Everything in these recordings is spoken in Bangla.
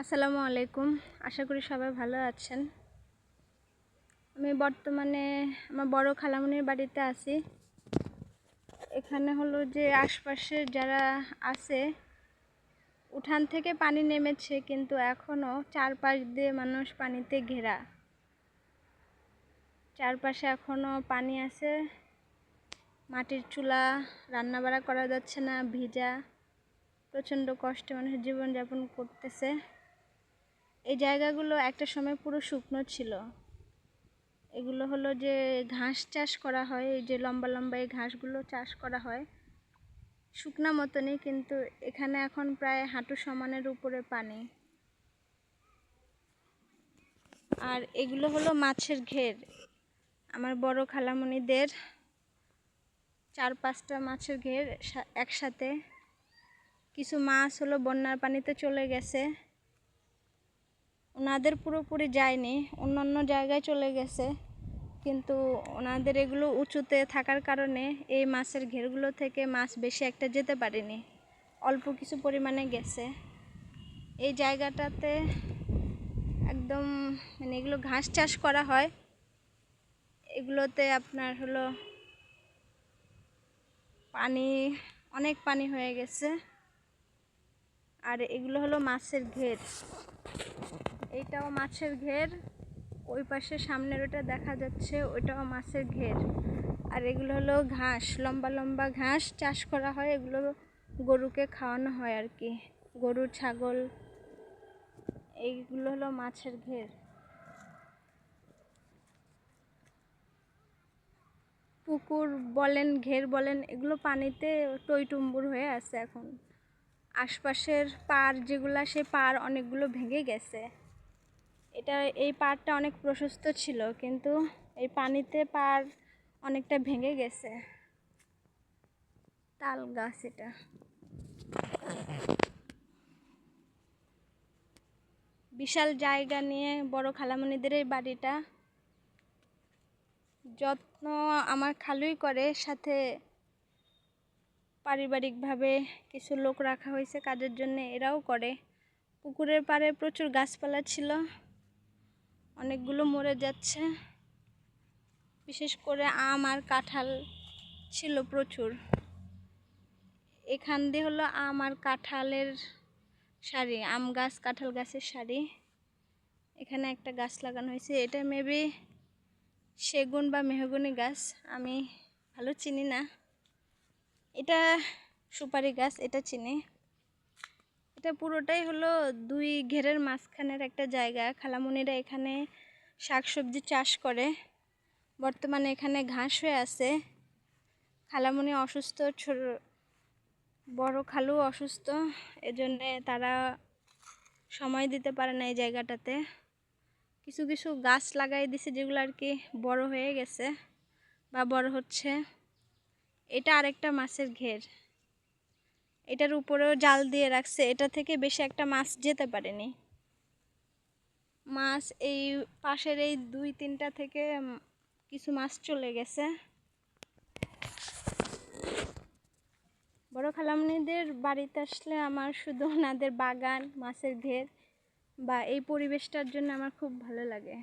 আসসালামু আলাইকুম। আশা করি সবাই ভালো আছেন। আমি বর্তমানে আমার বড় খালামুনির বাড়িতে আছি। এখানে হলো যে আশপাশে যারা আছে, উঠান থেকে পানি নেমেছে কিন্তু এখনও চারপাশ দিয়ে মানুষ পানিতে ঘেরা। চারপাশে এখনও পানি আছে। মাটির চুলা, রান্নাবাড়া করা যাচ্ছে না, ভিজা। প্রচণ্ড কষ্টে মানুষ জীবনযাপন করতেছে। এই জায়গাগুলো একটা সময় পুরো শুকনো ছিল। এগুলো হলো যে ঘাস চাষ করা হয়, এই যে লম্বা লম্বা এই ঘাসগুলো চাষ করা হয়। শুকনা মতনই, কিন্তু এখানে এখন প্রায় হাঁটু সমানের উপরে পানি। আর এগুলো হলো মাছের ঘের। আমার বড় খালামণিদের চার পাঁচটা মাছের ঘের একসাথে। কিছু মাছ হলো বন্যার পানিতে চলে গেছে। ওনাদের পুরোপুরি যায়নি অন্য অন্য জায়গায় চলে গেছে। কিন্তু ওনাদের এগুলো উঁচুতে থাকার কারণে এই মাছের ঘেরগুলো থেকে মাছ বেশি একটা যেতে পারেনি। অল্প কিছু পরিমাণে গেছে। এই জায়গাটাতে একদম মানে এগুলো ঘাস চাষ করা হয়। এগুলোতে আপনার হলো পানি, অনেক পানি হয়ে গেছে। আর এগুলো হলো মাছের ঘের। এইটাও মাছের ঘের। ওই পাশে সামনের ওটা দেখা যাচ্ছে ওইটাও মাছের ঘের। আর এগুলো হলো ঘাস, লম্বা লম্বা ঘাস চাষ করা হয়, এগুলো গরুকে খাওয়ানো হয় আর কি। গরু, ছাগল, এইগুলো হলো মাছের ঘের। পুকুর বলেন, ঘের বলেন, এগুলো পানিতে টইটুম্বুর হয়ে আছে এখন। আশপাশের পাড় যেগুলো, সে পাড় অনেকগুলো ভেঙে গেছে। এটা এই পাড়টা অনেক প্রশস্ত ছিল, কিন্তু এই পানিতে পাড় অনেকটা ভেঙে গেছে। তাল গাছ এটা। বিশাল জায়গা নিয়ে বড় খালামণিদের এই বাড়িটা। যত্ন আমার খালুই করে, সাথে পারিবারিকভাবে কিছু লোক রাখা হয়েছে কাজের জন্য, এরাও করে। পুকুরের পাড়ে প্রচুর গাছপালা ছিল। অনেকগুলো মরে যাচ্ছে। বিশেষ করে আম আর কাঁঠাল ছিল প্রচুর। এখান দিয়ে হলো আম আর কাঁঠালের শাড়ি আম গাছ, কাঁঠাল গাছের শাড়ি এখানে একটা গাছ লাগানো হয়েছে। এটা মেবি সেগুন বা মেহগুনি গাছ, আমি ভালো চিনি না। এটা সুপারি গাছ, এটা চিনি। এটা পুরোটাই হলো দুই ঘেরের মাঝখানের একটা জায়গা। খালামুনিরা এখানে শাকসবজি চাষ করে। বর্তমানে এখানে ঘাস হয়ে আছে। খালামুনি অসুস্থ, ছোট, বড় খালু অসুস্থ। এজন্যে তারা সময় দিতে পারে না এই জায়গাটাতে। কিছু কিছু গাছ লাগাই দিছে যেগুলো আর কি বড় হয়ে গেছে বা বড় হচ্ছে। এটা আরেকটা মাছের ঘের। এটার উপরেও জাল দিয়ে রাখছে। এটা থেকে বেশি একটা মাছ যেতে পারেনি। মাছ এই পাশের এই দুই তিনটা থেকে কিছু মাছ চলে গেছে। বড় খালামনিদের বাড়িতে আসলে আমার শুধু ওনাদের বাগান, মাছের ঘের বা এই পরিবেশটার জন্য আমার খুব ভালো লাগে।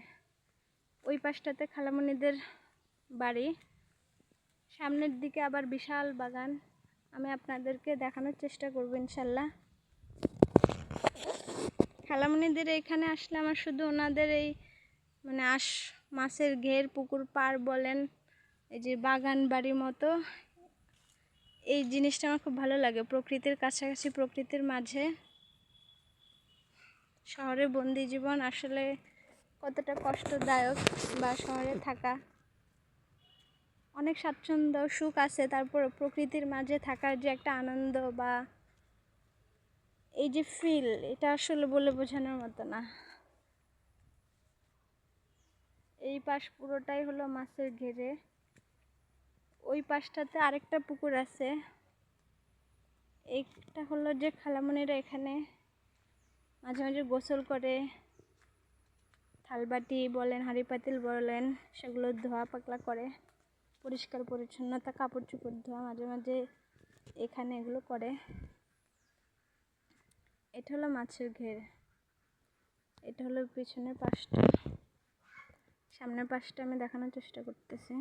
ওই পাশটাতে খালামনিদের বাড়ি। সামনের দিকে আবার বিশাল বাগান। আমি আপনাদেরকে দেখানোর চেষ্টা করব, ইনশাল্লাহ। খালামণিদের এইখানে আসলে আমার শুধু ওনাদের এই মানে আশ মাছের ঘের, পুকুর পাড় বলেন, এই যে বাগান বাড়ির মতো, এই জিনিসটা আমার খুব ভালো লাগে প্রকৃতির কাছাকাছি, প্রকৃতির মাঝে। শহরে বন্দি জীবন আসলে কতটা কষ্টদায়ক বা শহরে থাকা। অনেক স্বাচ্ছন্দ্য, সুখ আছে, তারপর প্রকৃতির মাঝে থাকার যে একটা আনন্দ বা এই যে ফিল এটা আসলে বলে বোঝানোর মতো না। এই পাশ পুরোটাই হলো মাছের ঘেরে। ওই পাশটাতে আরেকটা পুকুর আছে। এইটা হলো যে খালামণিরা এখানে মাঝে মাঝে গোসল করে। থালবাটি বলেন হাঁড়ি পাতিল বলেন, সেগুলো ধোয়া পাকলা করে। পরিষ্কার, পরিচ্ছন্নতা, কাপড় চোপড় ধোয়া মাঝে মাঝে এখানে এগুলো করে। এটা হলো মাছের ঘের। এটা হলো পিছনের পাশটা। সামনের পাশটা আমি দেখানোর চেষ্টা করতেছি।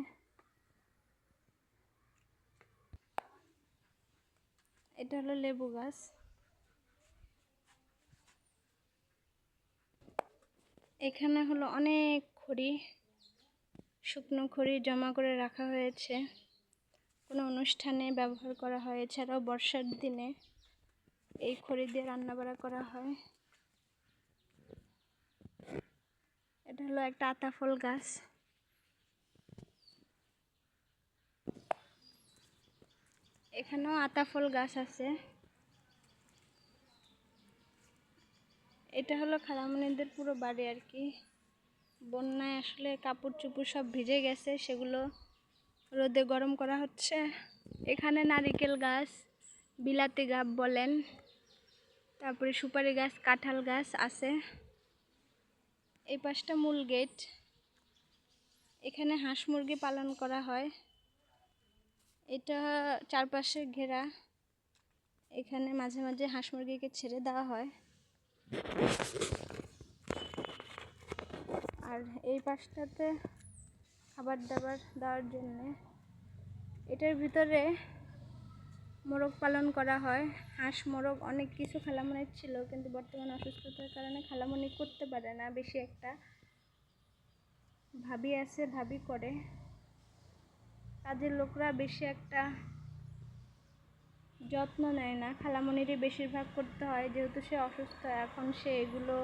এটা হলো লেবু গাছ। এখানে হলো অনেক খড়ি। শুকনো খড়ি জমা করে রাখা হয়েছে। কোনো অনুষ্ঠানে ব্যবহার করা হয়। এছাড়াও বর্ষার দিনে এই খড়ি দিয়ে রান্না রান্নাবাড়া করা হয়। এটা হলো একটা আতাফল গাছ। এখানেও আতাফল গাছ আছে। এটা হলো খালামণিদের পুরো বাড়ি আর কি। বন্যায় আসলে কাপড় চুপড় সব ভিজে গেছে, সেগুলো রোদে গরম করা হচ্ছে। এখানে নারিকেল গাছ, বিলাতি গাছ বলেন, তারপরে সুপারি গাছ, কাঁঠাল গাছ আছে। এই পাশটা মূল গেট। এখানে হাঁস মুরগি পালন করা হয়। এটা চারপাশে ঘেরা। এখানে মাঝে মাঝে হাঁস মুরগিকে ছেড়ে দেওয়া হয়। আর এই পাশটাতে খাবার দাবার দেওয়ার জন্যে এটার ভিতরে মোরগ পালন করা হয়। হাঁস, মোরগ অনেক কিছু খালামনির ছিল কিন্তু বর্তমানে অসুস্থতার কারণে খালামনি করতে পারে না বেশি একটা। ভাবি আছে, ভাবি করে। কাজের লোকরা বেশি একটা যত্ন নেয় না। খালামনিরই বেশিরভাগ করতে হয়, যেহেতু সে অসুস্থ, এখন সে এগুলো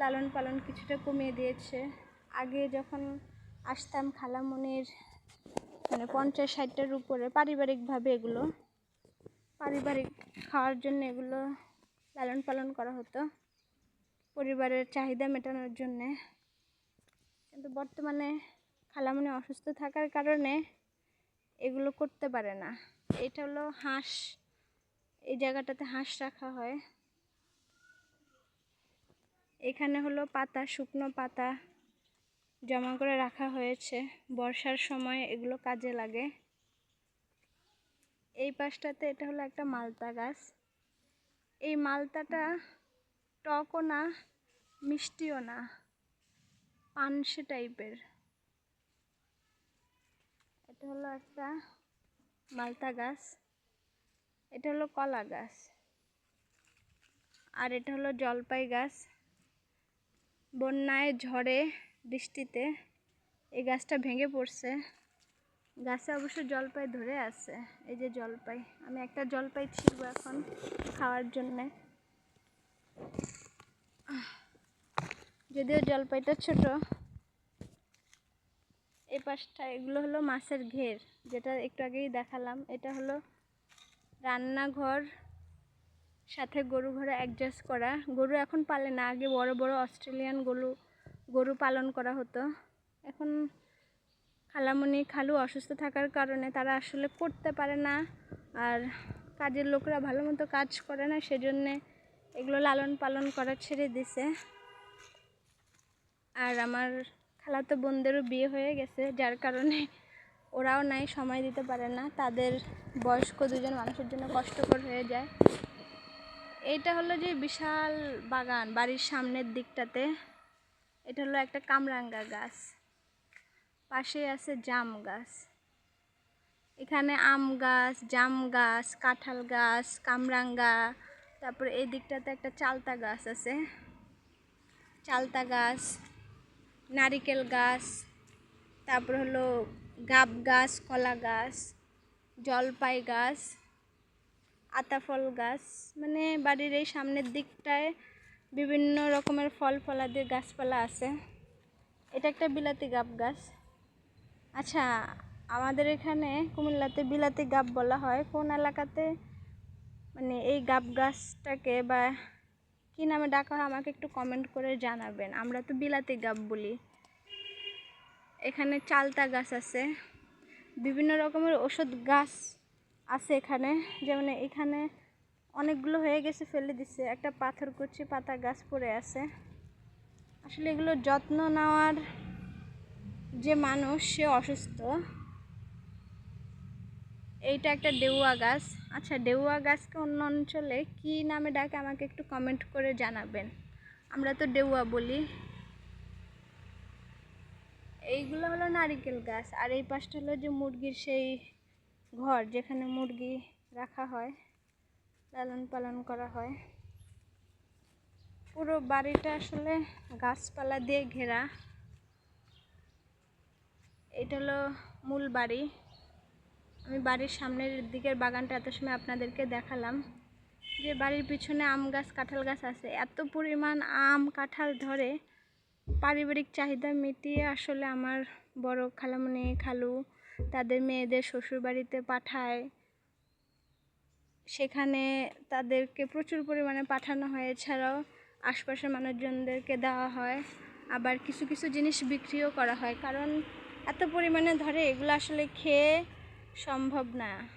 লালন পালন কিছুটা কমিয়ে দিয়েছে। আগে যখন আসতাম খালামনির মানে পঞ্চাশ ষাটটার উপরে পারিবারিকভাবে এগুলো, পারিবারিক খাওয়ার জন্য এগুলো লালন পালন করা হতো পরিবারের চাহিদা মেটানোর জন্যে। কিন্তু বর্তমানে খালামনি অসুস্থ থাকার কারণে এগুলো করতে পারে না। এটা হলো হাঁস, এই জায়গাটাতে হাঁস রাখা হয়। এখানে হলো পাতা, শুকনো পাতা জমা করে রাখা হয়েছে। বর্ষার সময় এগুলো কাজে লাগে। এই পাশটাতে এটা হলো একটা মালতা গাছ। এই মালতাটা টকও না, মিষ্টিও না, পানসে টাইপের। এটা হলো একটা মালতা গাছ। এটা হলো কলা গাছ। আর এটা হলো জলপাই গাছ। বন্যায় ঝড়ে বৃষ্টিতে এই গাছটা ভেঙে পড়ছে। গাছে অবশ্য জলপাই ধরে আছে, এই যে জলপাই। আমি একটা জলপাই ছিড়ব এখন খাওয়ার জন্যে। যদিও জলপাইটা ছোট এই পাশটা এগুলো হলো মাছের ঘের, যেটা একটু আগেই দেখালাম। এটা হলো রান্নাঘর সাথে গরু ঘরে অ্যাডজাস্ট করা। গরু এখন পালে না, আগে বড় বড় অস্ট্রেলিয়ান গরু গরু পালন করা হতো। এখন খালামণি খালু অসুস্থ থাকার কারণে তারা আসলে করতে পারে না আর কাজের লোকরা ভালো মতো কাজ করে না, সেজন্যে এগুলো লালন পালন করা ছেড়ে দিছে। আর আমার খালাতো বোনদেরও বিয়ে হয়ে গেছে, যার কারণে ওরাও নাই, সময় দিতে পারে না। তাদের বয়স্ক দুজন মানুষের জন্য কষ্টকর হয়ে যায়। এইটা হলো যে বিশাল বাগান, বাড়ির সামনের দিকটাতে। এটা হলো একটা কামরাঙ্গা গাছ। পাশে আছে জাম গাছ। এখানে আম গাছ, জাম গাছ, কাঁঠাল গাছ, কামরাঙ্গা। তারপরে এই দিকটাতে একটা চালতা গাছ আছে। চালতা গাছ, নারিকেল গাছ, তারপর হলো গাব গাছ, কলা গাছ, জলপাই গাছ। আতাফল গাছ মানে বাড়ির এই সামনের দিকটায় বিভিন্ন রকমের ফল ফলাদের গাছপালা আছে। এটা একটা বিলাতি গাব গাছ। আচ্ছা আমাদের এখানে কুমিল্লাতে বিলাতি গাব বলা হয়। কোন এলাকাতে? মানে এই গাব গাছটাকে বা কী নামে ডাকা হয় আমাকে একটু কমেন্ট করে জানাবেন। আমরা তো বিলাতি গাব বলি। এখানে চালতা গাছ আছে। বিভিন্ন রকমের ওষুধ গাছ আছে এখানে। যেমন এখানে অনেকগুলো হয়ে গেছে, ফেলে দিছে। একটা পাথর কুচি, পাতা গাছ পড়ে আছে। আসলে এগুলো যত্ন নেওয়ার যে মানুষ, সে অসুস্থ। এইটা একটা ডেউয়া গাছ। আচ্ছা ডেউয়া গাছকে অন্য অঞ্চলে কী নামে ডাকে আমাকে একটু কমেন্ট করে জানাবেন। আমরা তো ডেউয়া বলি। এইগুলো হলো নারিকেল গাছ। আর এই পাশটা হলো যে মুরগির সেই ঘর যেখানে মুরগি রাখা হয়, লালন পালন করা হয়। পুরো বাড়িটা আসলে গাছপালা দিয়ে ঘেরা। এটা হলো মূল বাড়ি। আমি বাড়ির সামনের দিকের বাগানটা এত সময় আপনাদেরকে দেখালাম। যে বাড়ির পিছনে আম গাছ, কাঁঠাল গাছ আছে। এত পরিমাণ আম, কাঁঠাল ধরে পারিবারিক চাহিদা মিটিয়ে আসলে আমার বড় খালামণি খালু তাদের মেয়েদের শ্বশুর বাড়িতে পাঠায়। সেখানে তাদেরকে প্রচুর পরিমাণে পাঠানো হয়। এছাড়াও আশপাশের মানুষজনদেরকে দেওয়া হয়। আবার কিছু কিছু জিনিস বিক্রিও করা হয়। কারণ এত পরিমাণে ধরে এগুলো আসলে খেয়ে সম্ভব না।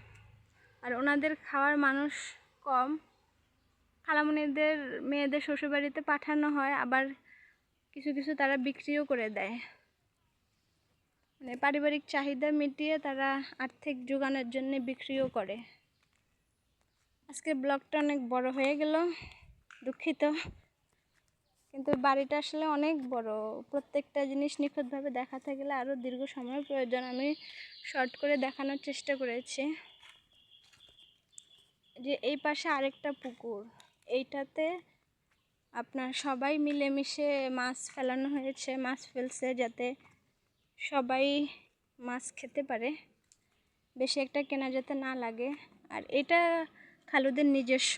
আর ওনাদের খাওয়ার মানুষ কম। খালামণিদের মেয়েদের শ্বশুরবাড়িতে পাঠানো হয়। আবার কিছু কিছু তারা বিক্রিও করে দেয়। মানে পারিবারিক চাহিদা মিটিয়ে তারা আর্থিক যোগানোর জন্য বিক্রিও করে। আজকে ব্লগটা অনেক বড় হয়ে গেল, দুঃখিত। কিন্তু বাড়িটা আসলে অনেক বড়। প্রত্যেকটা জিনিস নিখুঁতভাবে দেখাতে গেলে আরও দীর্ঘ সময় প্রয়োজন। আমি শর্ট করে দেখানোর চেষ্টা করেছি। যে এই পাশে আরেকটা পুকুর, এইটাতে আপনার সবাই মিলেমিশে মাছ ফেলানো হয়েছে, মাছ ফেলছে যাতে সবাই মাছ খেতে পারে। বেশি একটা কেনা যাতে না লাগে। আর এটা খালুদের নিজস্ব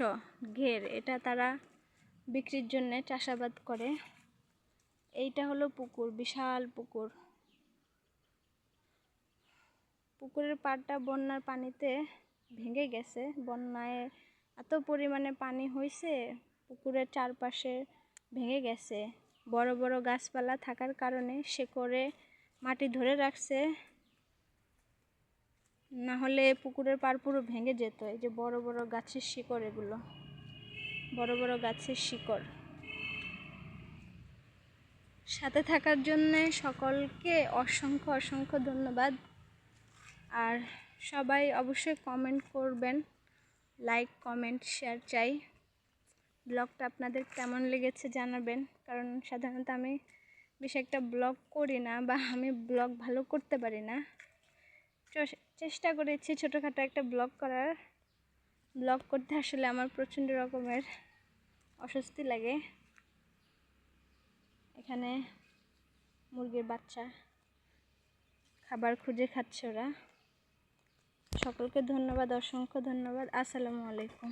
ঘের। এটা তারা বিক্রির জন্য চাষাবাদ করে। এইটা হলো পুকুর, বিশাল পুকুর। পুকুরের পাড়টা বন্যার পানিতে ভেঙে গেছে। বন্যায় এত পরিমাণে পানি হয়েছে পুকুরের চারপাশে ভেঙে গেছে। বড় বড় গাছপালা থাকার কারণে সে করে মাটি ধরে রাখছে, না হলে পুকুরের পাড় পুরো ভেঙে যেত। এই যে বড় বড় গাছের শিকড় এগুলো, বড় বড় গাছের শিকড়। সাথে থাকার জন্যে সকলকে অসংখ্য অসংখ্য ধন্যবাদ। আর সবাই অবশ্যই কমেন্ট করবেন লাইক কমেন্ট শেয়ার চাই। ব্লগটা আপনাদের কেমন লেগেছে জানাবেন, কারণ সাধারণত আমি বেশি একটা ব্লগ করি না বা আমি ব্লগ ভালো করতে পারি না। চেষ্টা করেছি ছোটোখাটো একটা ব্লগ করার। ব্লগ করতে আসলে আমার প্রচণ্ড রকমের অস্বস্তি লাগে। এখানে মুরগির বাচ্চা, খাবার খুঁজে খাচ্ছে ওরা। সকলকে ধন্যবাদ, অসংখ্য ধন্যবাদ। আসসালামু আলাইকুম।